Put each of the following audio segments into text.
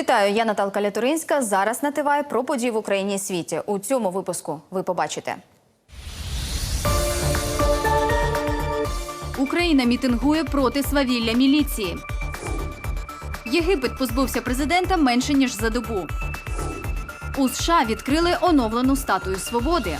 Вітаю, я Наталка Лятуринська. Зараз на ТВ про події в Україні і світі. У цьому випуску ви побачите. Україна мітингує проти свавілля міліції. Єгипет позбувся президента менше ніж за добу. У США відкрили оновлену статую свободи.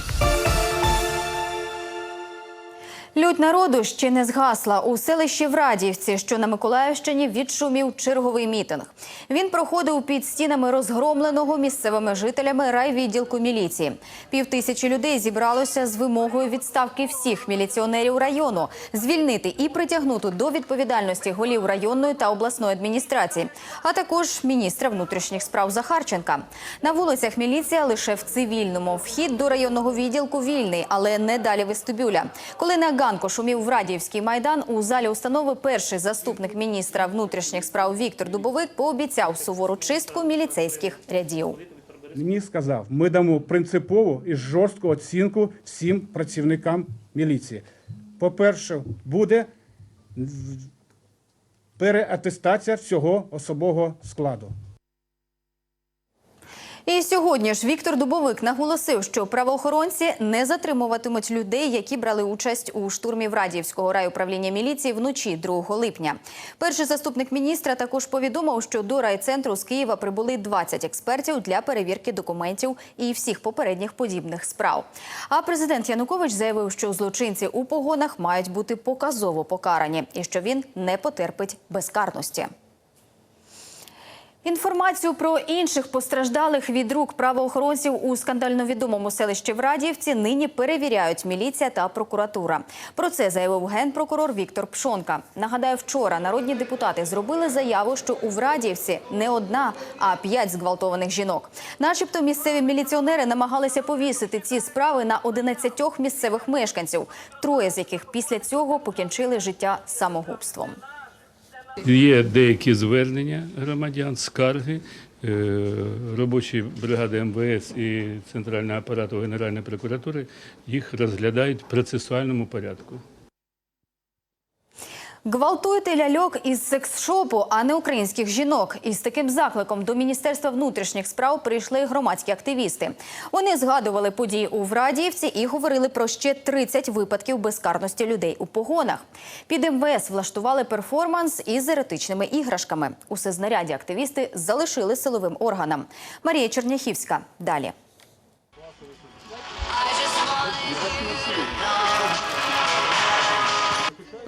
Лють народу ще не згасла. У селищі Врадівці, що на Миколаївщині, відшумів черговий мітинг. Він проходив під стінами розгромленого місцевими жителями райвідділку міліції. Півтисячі людей зібралося з вимогою відставки всіх міліціонерів району, звільнити і притягнути до відповідальності голів районної та обласної адміністрації, а також міністра внутрішніх справ Захарченка. На вулицях міліція лише в цивільному. Вхід до районного відділку вільний, але не далі вестибюля. Коли на ганку шумів Врадіївський майдан, у залі установи перший заступник міністра внутрішніх справ Віктор Дубовик пообіцяв сувору чистку міліцейських рядів. Мені сказав, ми дамо принципову і жорстку оцінку всім працівникам міліції. По-перше, буде переатестація всього особового складу. І сьогодні ж Віктор Дубовик наголосив, що правоохоронці не затримуватимуть людей, які брали участь у штурмі Врадіївського райуправління міліції вночі 2 липня. Перший заступник міністра також повідомив, що до райцентру з Києва прибули 20 експертів для перевірки документів і всіх попередніх подібних справ. А президент Янукович заявив, що злочинці у погонах мають бути показово покарані і що він не потерпить безкарності. Інформацію про інших постраждалих від рук правоохоронців у скандально відомому селищі Врадіївці нині перевіряють міліція та прокуратура. Про це заявив генпрокурор Віктор Пшонка. Нагадаю, вчора народні депутати зробили заяву, що у Врадіївці не одна, а п'ять зґвалтованих жінок. Начебто місцеві міліціонери намагалися повісити ці справи на 11 місцевих мешканців, троє з яких після цього покінчили життя самогубством. Є деякі звернення громадян, скарги. Е, Робочі бригади МВС і Центрального апарату Генеральної прокуратури їх розглядають в процесуальному порядку. Гвалтуйте ляльок із секс-шопу, а не українських жінок. Із таким закликом до Міністерства внутрішніх справ прийшли громадські активісти. Вони згадували події у Врадіївці і говорили про ще 30 випадків безкарності людей у погонах. Під МВС влаштували перформанс із еретичними іграшками. Усе знаряддя активісти залишили силовим органам. Марія Черняхівська. Далі.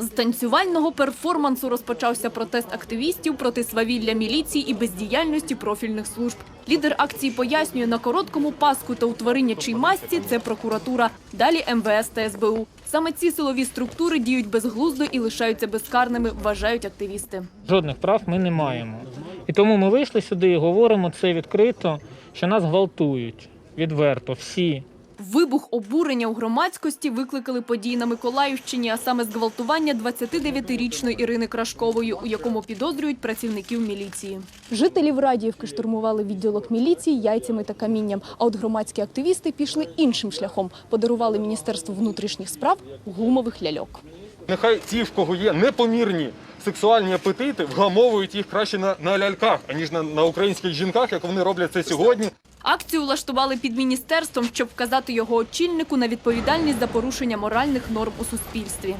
З танцювального перформансу розпочався протест активістів проти свавілля міліції і бездіяльності профільних служб. Лідер акції пояснює, на короткому паску та у тваринячій масці – це прокуратура. Далі МВС та СБУ. Саме ці силові структури діють безглуздо і лишаються безкарними, вважають активісти. Жодних прав ми не маємо. І тому ми вийшли сюди і говоримо це відкрито, що нас гвалтують відверто всі. Вибух обурення у громадськості викликали події на Миколаївщині, а саме зґвалтування 29-річної Ірини Крашкової, у якому підозрюють працівників міліції. Жителі Радіївки штурмували відділок міліції яйцями та камінням. А от громадські активісти пішли іншим шляхом. Подарували Міністерству внутрішніх справ гумових ляльок. Нехай ті, в кого є непомірні сексуальні апетити, вгамовують їх краще на, на ляльках, аніж на, на українських жінках, як вони роблять це сьогодні. Акцію влаштували під міністерством, щоб вказати його очільнику на відповідальність за порушення моральних норм у суспільстві.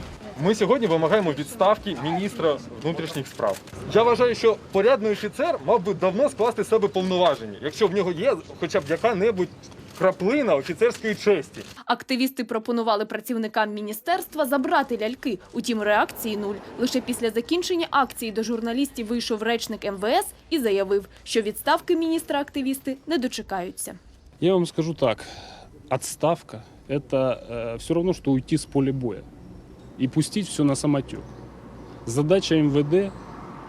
Ми сьогодні вимагаємо відставки міністра внутрішніх справ. Я вважаю, що порядний офіцер мав би давно скласти себе повноваження, якщо в нього є хоча б яка-небудь краплина офіцерської честі. Активісти пропонували працівникам міністерства забрати ляльки. Утім, реакції нуль. Лише після закінчення акції до журналістів вийшов речник МВС і заявив, що відставки міністра активісти не дочекаються. Я вам скажу так, отставка – это э, все равно, что уйти с поля боя и пустить все на самотек. Задача МВД,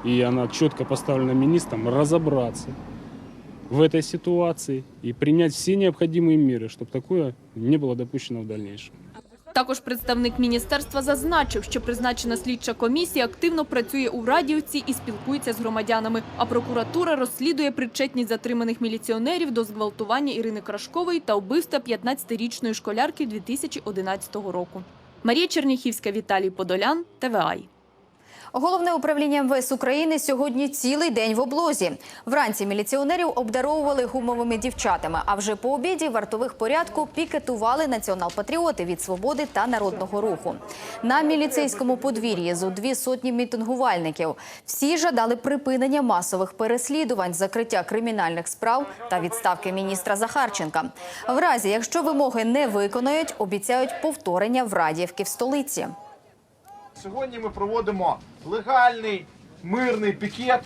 и она четко поставлена министром, разобраться в этой ситуации и принять все необходимые меры, чтобы такое не было допущено в дальнейшем. Також представник міністерства зазначив, що призначена слідча комісія активно працює у Радівці і спілкується з громадянами. А прокуратура розслідує причетність затриманих міліціонерів до зґвалтування Ірини Крашкової та вбивства 15-річної школярки 2011 року. Марія Черніхівська, Віталій Подолян, ТВАЙ. Головне управління МВС України сьогодні цілий день в облозі. Вранці міліціонерів обдаровували гумовими дівчатами. А вже по обіді вартових порядку пікетували націонал-патріоти від свободи та народного руху. На міліцейському подвір'ї зо дві сотні мітингувальників. Всі жадали припинення масових переслідувань, закриття кримінальних справ та відставки міністра Захарченка. В разі, якщо вимоги не виконають, обіцяють повторення в Радіївки в столиці. Сьогодні ми проводимо легальний мирний пікет.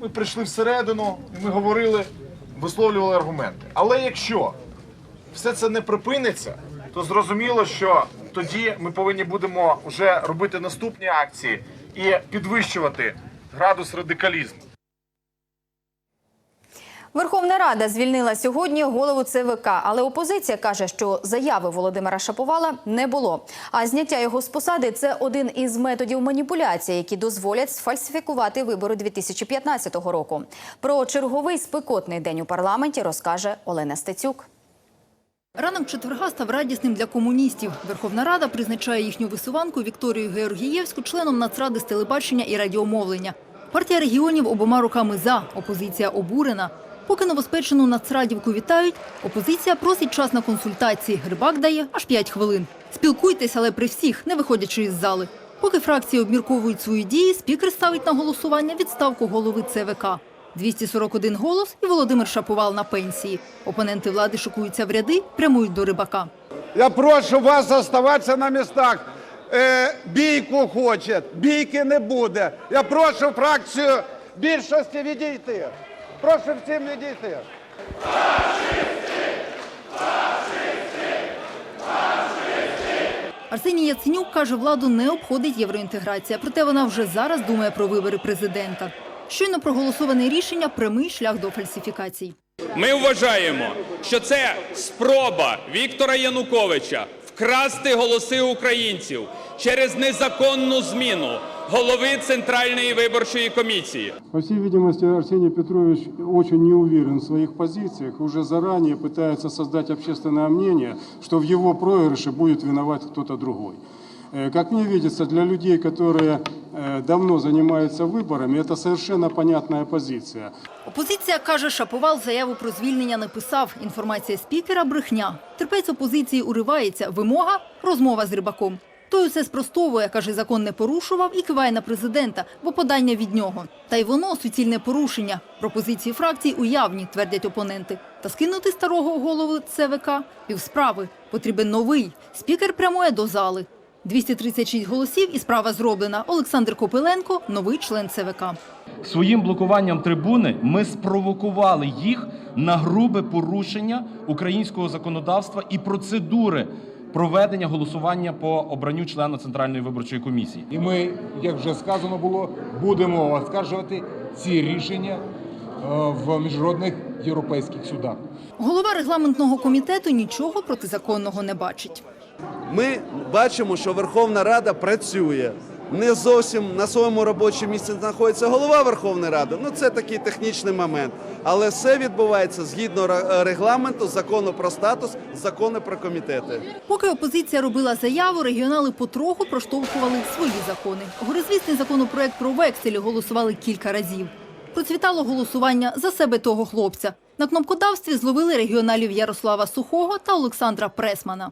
Ми прийшли всередину і ми говорили, висловлювали аргументи. Але якщо все це не припиниться, то зрозуміло, що тоді ми повинні будемо вже робити наступні акції і підвищувати градус радикалізму. Верховна Рада звільнила сьогодні голову ЦВК, але опозиція каже, що заяви Володимира Шаповала не було. А зняття його з посади це один із методів маніпуляції, які дозволять сфальсифікувати вибори 2015 року. Про черговий спекотний день у парламенті розкаже Олена Стецюк. Ранок четверга став радісним для комуністів. Верховна Рада призначає їхню висуванку Вікторію Георгієвську членом Нацради з телебачення і радіомовлення. Партія регіонів обома руками за, опозиція обурена. Поки новоспечену нацрадівку вітають, опозиція просить час на консультації. Грибак дає аж 5 хвилин. Спілкуйтесь, але при всіх, не виходячи із зали. Поки фракції обмірковують свої дії, спікер ставить на голосування відставку голови ЦВК. 241 голос і Володимир Шаповал на пенсії. Опоненти влади шокуються в ряди, прямують до рибака. Я прошу вас оставатися на містах. Е, бійку хоче, бійки не буде. Я прошу фракцію більшості відійти. Прошу всім відійти. Арсеній Яценюк каже, владу не обходить євроінтеграція, проте вона вже зараз думає про вибори президента. Щойно проголосоване рішення – прямий шлях до фальсифікацій. Ми вважаємо, що це спроба Віктора Януковича вкрасти голоси українців через незаконну зміну голови Центральної виборчої комісії. По всей видимости, Арсений Петрович очень не уверен в своих позициях, уже заранее пытается создать общественное мнение, что в его проигрыше будет виноват кто-то другой. Э, Как мне видится, для людей, которые э, давно занимаются выборами, это совершенно понятная позиция. Опозиція каже, Шаповал заяву про звільнення не писав. Інформація спікера – брехня. Терпець опозиції уривається. Вимога – розмова з рибаком. Той усе спростовує, каже, закон не порушував і киває на президента, бо подання від нього. Та й воно – суцільне порушення. Пропозиції фракцій уявні, твердять опоненти. Та скинути старого голову ЦВК – півсправи. Потрібен новий. Спікер прямує до зали. 236 голосів і справа зроблена. Олександр Копиленко – новий член ЦВК. Своїм блокуванням трибуни ми спровокували їх на грубе порушення українського законодавства і процедури проведення голосування по обранню члена Центральної виборчої комісії. І ми, як вже сказано було, будемо оскаржувати ці рішення в міжнародних європейських судах. Голова регламентного комітету нічого протизаконного не бачить. Ми бачимо, що Верховна Рада працює. Не зовсім на своєму робочому місці знаходиться голова Верховної Ради. Ну це такий технічний момент. Але все відбувається згідно регламенту, закону про статус, закону про комітети. Поки опозиція робила заяву, регіонали потроху проштовхували свої закони. Горизвісний законопроект про векселі голосували кілька разів. Процвітало голосування за себе того хлопця. На кнопкодавстві зловили регіоналів Ярослава Сухого та Олександра Пресмана.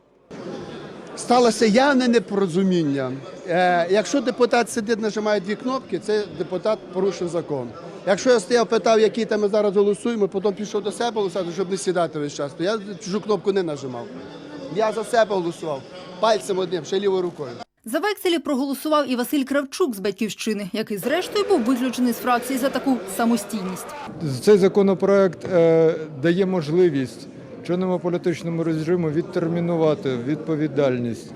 Сталося явне непорозуміння. Е, якщо депутат сидить, нажимає дві кнопки, це депутат порушив закон. Якщо я стояв, питав, який там ми зараз голосуємо, потім пішов до себе голосувати, щоб не сідати весь час, то я чужу кнопку не нажимав. Я за себе голосував пальцем одним, ще лівою рукою. За векселі проголосував і Василь Кравчук з «Батьківщини», який зрештою був виключений з фракції за таку самостійність. Цей законопроект е, дає можливість чинному політичному режиму відтермінувати відповідальність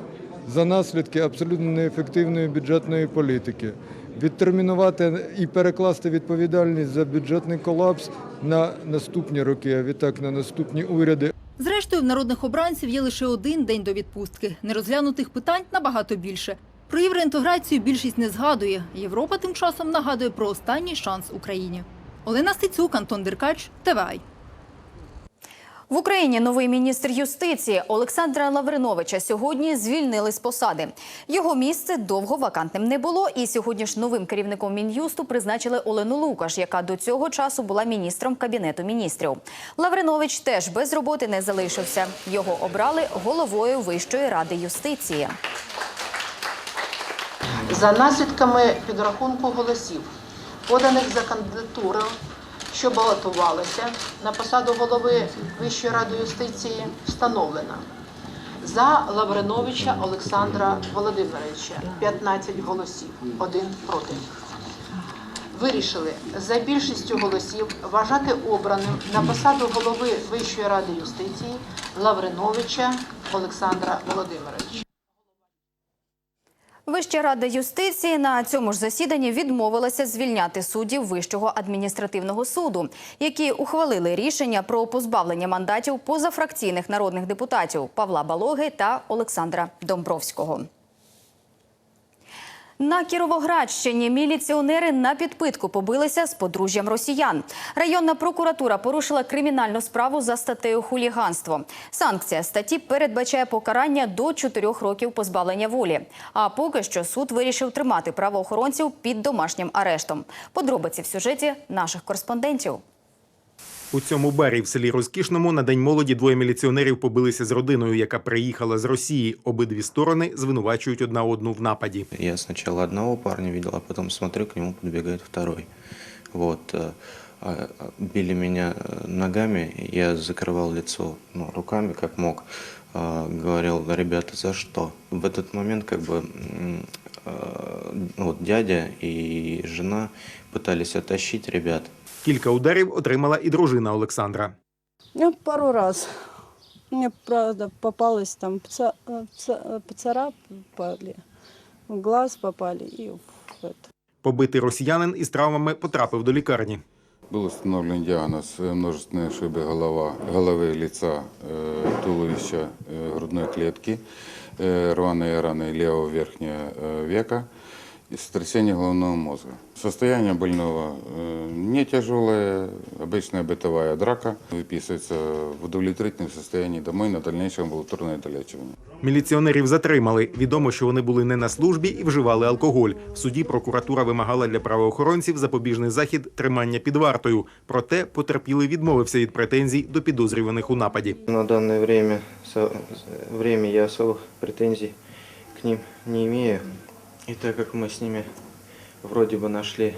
за наслідки абсолютно неефективної бюджетної політики, відтермінувати і перекласти відповідальність за бюджетний колапс на наступні роки, а відтак на наступні уряди. Зрештою, в народних обранців є лише один день до відпустки. Нерозглянутих питань набагато більше. Про євроінтеграцію більшість не згадує. Європа тим часом нагадує про останній шанс Україні. Олена Стецюк, Антон Деркач, ТВАЙ. В Україні новий міністр юстиції Олександра Лавриновича сьогодні звільнили з посади. Його місце довго вакантним не було, і сьогодні ж новим керівником мін'юсту призначили Олену Лукаш, яка до цього часу була міністром кабінету міністрів. Лавринович теж без роботи не залишився. Його обрали головою Вищої ради юстиції. За наслідками підрахунку голосів, поданих за кандидатуру, що балотувалися на посаду голови Вищої ради юстиції, встановлено за Лавриновича Олександра Володимировича 15 голосів, один проти. Вирішили за більшістю голосів вважати обраним на посаду голови Вищої ради юстиції Лавриновича Олександра Володимировича. Вища рада юстиції на цьому ж засіданні відмовилася звільняти суддів Вищого адміністративного суду, які ухвалили рішення про позбавлення мандатів позафракційних народних депутатів Павла Балоги та Олександра Домбровського. На Кіровоградщині міліціонери на підпитку побилися з подружжям росіян. Районна прокуратура порушила кримінальну справу за статтею хуліганство. Санкція статті передбачає покарання до 4 років позбавлення волі. А поки що суд вирішив тримати правоохоронців під домашнім арештом. Подробиці в сюжеті наших кореспондентів. У цьому барі в селі Розкішному на день молоді двоє міліціонерів побилися з родиною, яка приїхала з Росії. Обидві сторони звинувачують одна одну в нападі. Я сначала одного парня видел, а потом смотрю, к нему подбегает второй. Вот. э, а, а, Били меня э, ногами, я закрывал лицо ну, руками, как мог. А, Говорил, ребята, за что? В этот момент как бы м, э, ну, вот дядя и жена пытались оттащить ребят. Кілька ударів отримала і дружина Олександра. Я пару раз. Мне, правда, попалось там ца- э, ца- поцарапали, в глаз попали и в это. Побитий росіянин із травмами потрапив до лікарні. Был установлен диагноз э, множественные ошибы голова, головы, лица, э, туловища, э, грудной клетки, э, рваные раны левого верхнего э, века и сотрясение головного мозга. Состояние больного э, не тяжелое, обычная бытовая драка. Выписывается в удовлетворительном состоянии домой на дальнейшее амбулаторное долечивание. Міліціонерів затримали. Відомо, що вони були не на службі і вживали алкоголь. В суді прокуратура вимагала для правоохоронців запобіжний захід тримання під вартою. Проте потерпілий відмовився від претензій до підозрюваних у нападі. На данное время, со- время я особых претензий к ним не имею. И так как мы с ними вроде бы нашли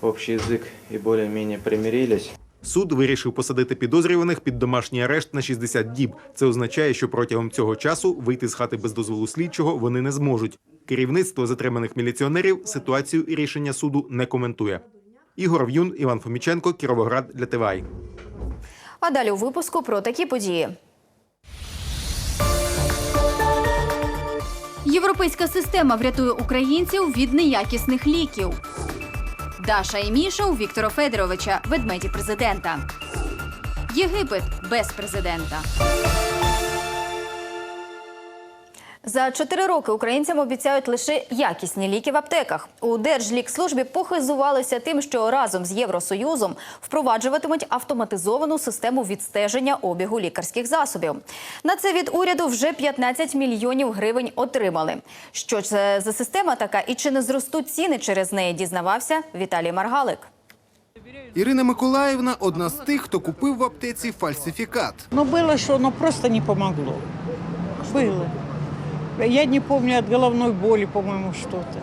общий язык и более-менее примирились, Суд вирішив посадити підозрюваних під домашній арешт на 60 діб. Це означає, що протягом цього часу вийти з хати без дозволу слідчого вони не зможуть. Керівництво затриманих міліціонерів ситуацію і рішення суду не коментує. Ігор В'юн, Іван Фоміченко, Кіровоград для ТВАЙ. А далі у випуску про такі події. Європейська система врятує українців від неякісних ліків. Даша і Міша у Віктора Федоровича, ведмеді президента. Єгипет без президента. За чотири роки українцям обіцяють лише якісні ліки в аптеках. У Держлікслужбі похизувалися тим, що разом з Євросоюзом впроваджуватимуть автоматизовану систему відстеження обігу лікарських засобів. На це від уряду вже 15 мільйонів гривень отримали. Що це за система така і чи не зростуть ціни через неї, дізнавався Віталій Маргалик. Ірина Миколаївна одна з тих, хто купив в аптеці фальсифікат. Ну, было что, но просто не помогло. Было. Я не помню от головной боли, по-моему, что-то.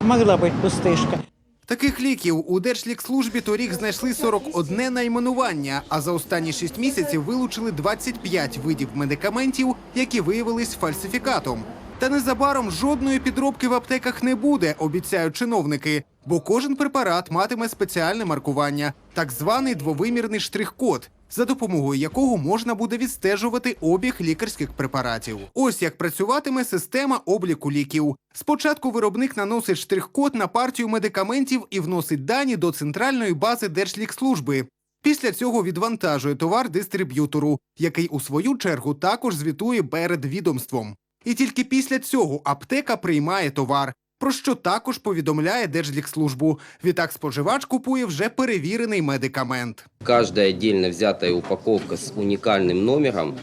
Могла быть пустышка. Таких ліків у Держлікслужбі торік знайшли 41 найменування, а за останні 6 місяців вилучили 25 видів медикаментів, які виявились фальсифікатом. Та незабаром жодної підробки в аптеках не буде, обіцяють чиновники, бо кожен препарат матиме спеціальне маркування, так званий двовимірний штрих-код, за допомогою якого можна буде відстежувати обіг лікарських препаратів. Ось як працюватиме система обліку ліків. Спочатку виробник наносить штрих-код на партію медикаментів і вносить дані до центральної бази Держлікслужби. Після цього відвантажує товар дистриб'ютору, який у свою чергу також звітує перед відомством. І тільки після цього аптека приймає товар. Про що також повідомляє Держлікслужбу. Відтак споживач купує вже перевірений медикамент. Кожна отдельно взята упаковка з унікальним номером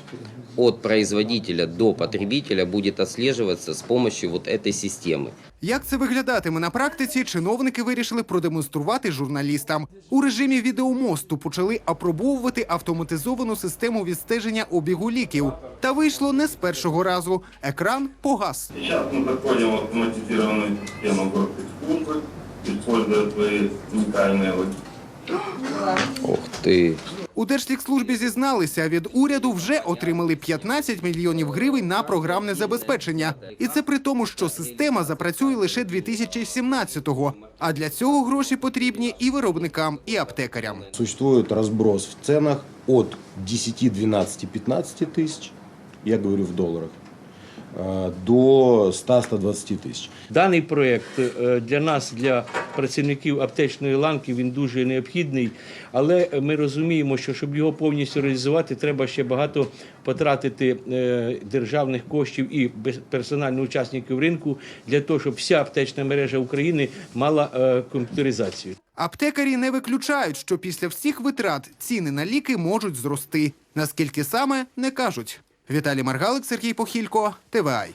от производителя до потребителя будет отслеживаться с помощью вот этой системы. Як це виглядатиме на практиці, чиновники вирішили продемонструвати журналістам. У режимі відеомосту почали апробовувати автоматизовану систему відстеження обігу ліків. Та вийшло не з першого разу. Екран погас. Сейчас мы заходим в автоматизированную систему город используя твои уникальные логики. Ух ты! У Держлікслужбі зізналися, від уряду вже отримали 15 мільйонів гривень на програмне забезпечення. І це при тому, що система запрацює лише 2017-го. А для цього гроші потрібні і виробникам, і аптекарям. Существує розброс в ценах від 10, 12, 15 тисяч. я говорю в долларах, э, до 100-120 тысяч. Даний проєкт е, для нас, для працівників аптечної ланки, він дуже необхідний, але ми розуміємо, що щоб його повністю реалізувати, треба ще багато потратити е, державних коштів і без- персонально учасників ринку для того, щоб вся аптечна мережа України мала е, комп'ютеризацію. Аптекарі не виключають, що після всіх витрат ціни на ліки можуть зрости. Наскільки саме не кажуть. Віталій Маргалик, Сергій Похілько, ТВАЙ.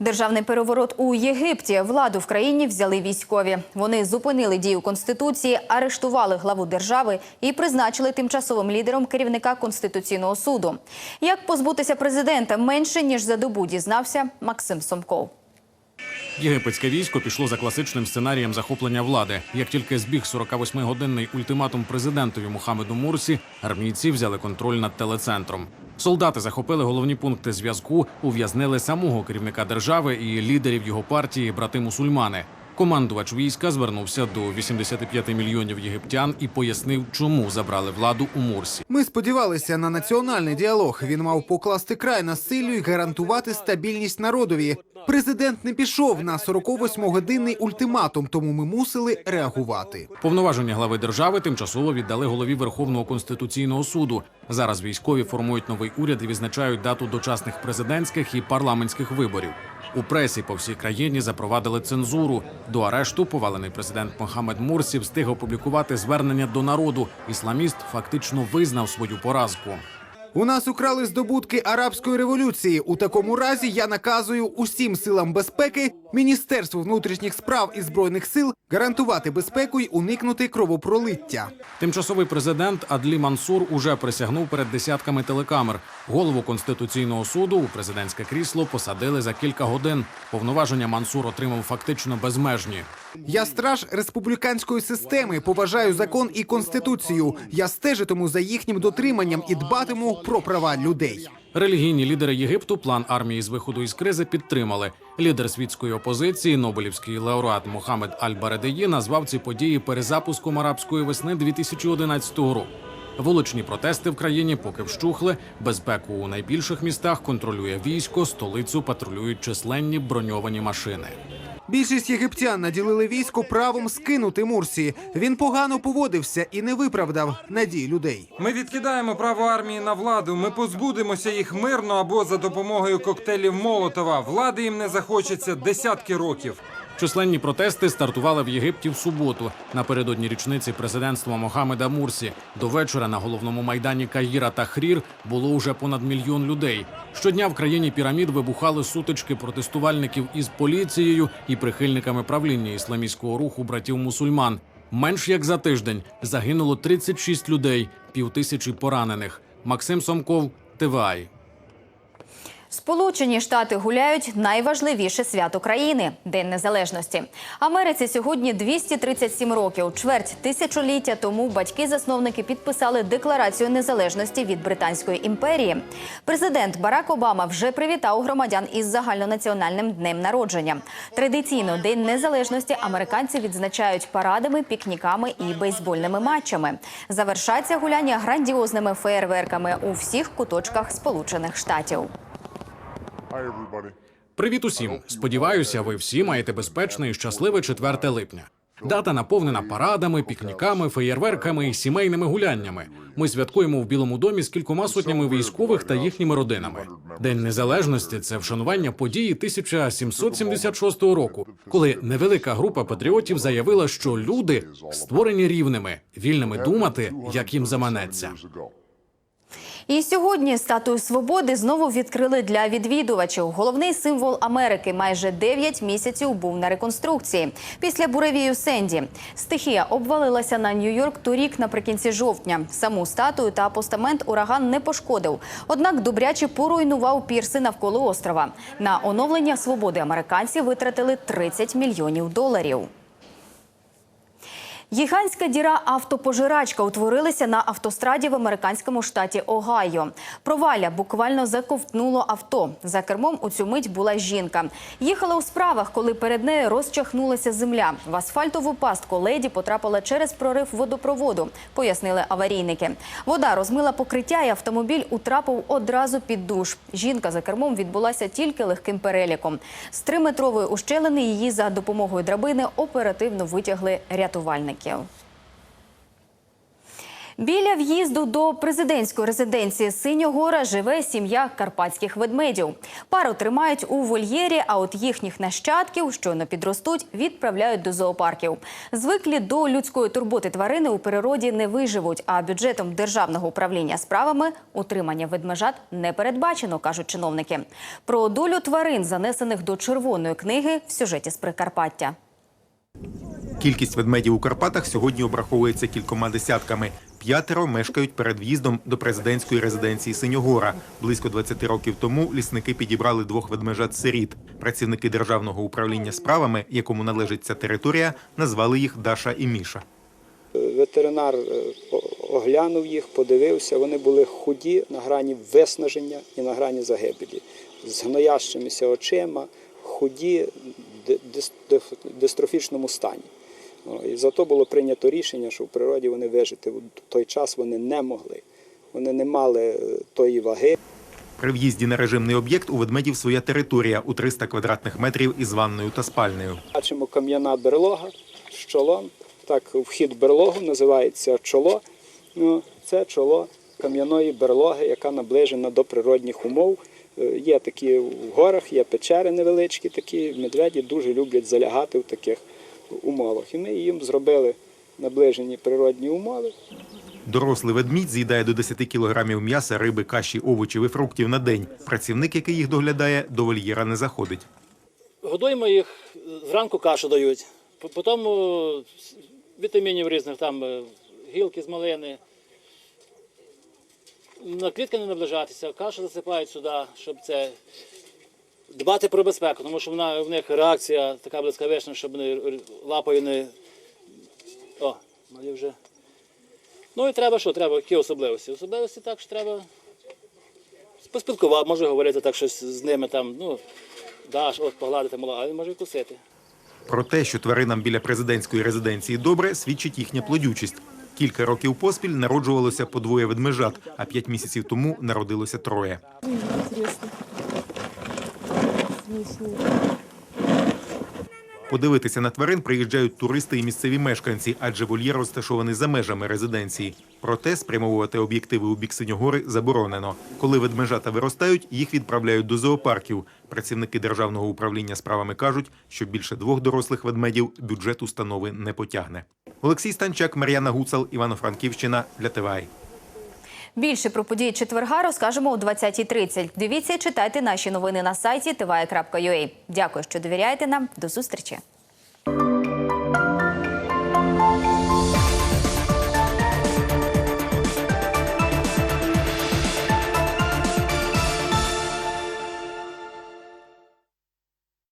Державний переворот у Єгипті. Владу в країні взяли військові. Вони зупинили дію конституції, арештували главу держави і призначили тимчасовим лідером керівника конституційного суду. Як позбутися президента менше ніж за добу дізнався Максим Сомков. Єгипетське військо пішло за класичним сценарієм захоплення влади. Як тільки збіг 48-годинний ультиматум президентові Мухаммеду Мурсі, армійці взяли контроль над телецентром. Солдати захопили головні пункти зв'язку, ув'язнили самого керівника держави і лідерів його партії брати мусульмани. Командувач війська звернувся до 85 мільйонів єгиптян і пояснив, чому забрали владу у Мурсі. Ми сподівалися на національний діалог. Він мав покласти край насиллю і гарантувати стабільність народові. Президент не пішов на 48-годинний ультиматум, тому ми мусили реагувати. Повноваження глави держави тимчасово віддали голові Верховного конституційного суду. Зараз військові формують новий уряд і відзначають дату дочасних президентських і парламентських виборів. У пресі по всій країні запровадили цензуру. До арешту повалений президент Мохамед Мурсі встиг опублікувати звернення до народу. Ісламіст фактично визнав свою поразку. У нас украли здобутки арабської революції. У такому разі я наказую усім силам безпеки, міністерству внутрішніх справ і збройних сил гарантувати безпеку й уникнути кровопролиття. Тимчасовий президент Адлі Мансур уже присягнув перед десятками телекамер. Голову конституційного суду у президентське крісло посадили за кілька годин. Повноваження Мансур отримав фактично безмежні. Я страж республіканської системи, поважаю закон і конституцію. Я стежитиму за їхнім дотриманням і дбатиму про права людей. Релігійні лідери Єгипту план армії з виходу із кризи підтримали. Лідер світської опозиції, Нобелівський лауреат Мохамед Аль-Баредеї назвав ці події перезапуском арабської весни 2011 року. Вуличні протести в країні поки вщухли. Безпеку у найбільших містах контролює військо, столицю патрулюють численні броньовані машини. Більшість єгиптян наділили військо правом скинути Мурсі. Він погано поводився і не виправдав надій людей. Ми відкидаємо право армії на владу. Ми позбудемося їх мирно або за допомогою коктейлів Молотова. Влади їм не захочеться десятки років. Численні протести стартували в Єгипті в суботу напередодні річниці президентства Мохамеда Мурсі. До вечора на головному майдані Каїра та Хрір було уже понад мільйон людей. Щодня в країні пірамід вибухали сутички протестувальників із поліцією і прихильниками правління ісламістського руху братів мусульман. Менш як за тиждень загинуло 36 людей, півтисячі поранених. Максим Сомков, ТВАЙ. Сполучені Штати гуляють найважливіше свято країни День Незалежності. Америці сьогодні 237 років. Чверть тисячоліття тому батьки-засновники підписали декларацію незалежності від Британської імперії. Президент Барак Обама вже привітав громадян із загальнонаціональним днем народження. Традиційно День Незалежності американці відзначають парадами, пікніками і бейсбольними матчами. Завершаться гуляння грандіозними феєрверками у всіх куточках Сполучених Штатів. Привіт усім! Сподіваюся, ви всі маєте безпечне і щасливе 4 липня. Дата наповнена парадами, пікніками, феєрверками і сімейними гуляннями. Ми святкуємо в Білому домі з кількома сотнями військових та їхніми родинами. День незалежності це вшанування події 1776 року, коли невелика група патріотів заявила, що люди створені рівними, вільними думати, як їм заманеться. І сьогодні статую свободи знову відкрили для відвідувачів. Головний символ Америки майже 9 місяців був на реконструкції. Після буревію Сенді стихія обвалилася на Нью-Йорк торік наприкінці жовтня. Саму статую та постамент ураган не пошкодив. Однак добряче поруйнував пірси навколо острова. На оновлення свободи американці витратили 30 мільйонів доларів. Гігантська діра автопожирачка утворилася на автостраді в американському штаті Огайо. Провалля буквально заковтнуло авто. За кермом у цю мить була жінка. Їхала у справах, коли перед нею розчахнулася земля. В асфальтову пастку леді потрапила через прорив водопроводу, пояснили аварійники. Вода розмила покриття, і автомобіль утрапив одразу під душ. Жінка за кермом відбулася тільки легким переліком. З триметрової ущелини її за допомогою драбини оперативно витягли рятувальники. Біля в'їзду до президентської резиденції Синьогора живе сім'я карпатських ведмедів. Пару тримають у вольєрі, а от їхніх нащадків, щойно підростуть, відправляють до зоопарків. Звиклі до людської турботи тварини у природі не виживуть, а бюджетом державного управління справами утримання ведмежат не передбачено, кажуть чиновники. Про долю тварин, занесених до червоної книги, в сюжеті з Прикарпаття. Кількість ведмедів у Карпатах сьогодні обраховується кількома десятками. П'ятеро мешкають перед в'їздом до президентської резиденції Синьогора. Близько 20 років тому лісники підібрали двох ведмежат-сиріт. Працівники державного управління справами, якому належить ця територія, назвали їх Даша і Міша. Ветеринар е, оглянув їх, подивився. Вони були худі на грані виснаження і на грані загибелі, з гноящимися очима, худі, диф- дистрофічному стані. І зато було прийнято рішення, що в природі вони вижити в той час вони не могли. Вони не мали е, тої ваги. При в'їзді на режимний об'єкт у ведмедів своя територія у 300 квадратних метрів із ванною та спальнею. Бачимо кам'яна берлога з чолом. Так, вхід в берлогу називається чоло. Ну, це чоло кам'яної берлоги, яка наближена до природних умов. Е, Є такі в горах, є печери невеличкі такі. Медведі дуже люблять залягати в таких умовах. І ми їм зробили наближені природні умови. Дорослий ведмідь з'їдає до 10 кілограмів м'яса, риби, каші, овочів і фруктів на день. Працівник, який їх доглядає, до вольєра не заходить. Годуємо їх, зранку кашу дають, по- потім вітамінів різних, там е, гілки з малини. На клітки не наближатися, кашу засипають сюди, щоб це дбати про безпеку, тому що вона, в них реакція така блискавична, щоб вони лапою не. О, малі вже. Ну і треба що? Треба які особливості? Особливості так, що треба поспілкувати, може говорити так щось з ними там, ну, даш, от погладити мала, а він може і кусити. Про те, що тваринам біля президентської резиденції добре, свідчить їхня плодючість. Кілька років поспіль народжувалося по двоє ведмежат, а п'ять місяців тому народилося троє. Подивитися на тварин приїжджають туристи і місцеві мешканці, адже вольєр розташований за межами резиденції. Проте спрямовувати об'єктиви у бік Синьогори заборонено. Коли ведмежата виростають, їх відправляють до зоопарків. Працівники державного управління справами кажуть, що більше двох дорослих ведмедів бюджет установи не потягне. Олексій Станчак, Мар'яна Гуцал, Івано-Франківщина для ТВАЙ. Більше про події четверга розкажемо о 20.30. Дивіться, читайте наші новини на сайті tva.ua. Дякую, що довіряєте нам. До зустрічі.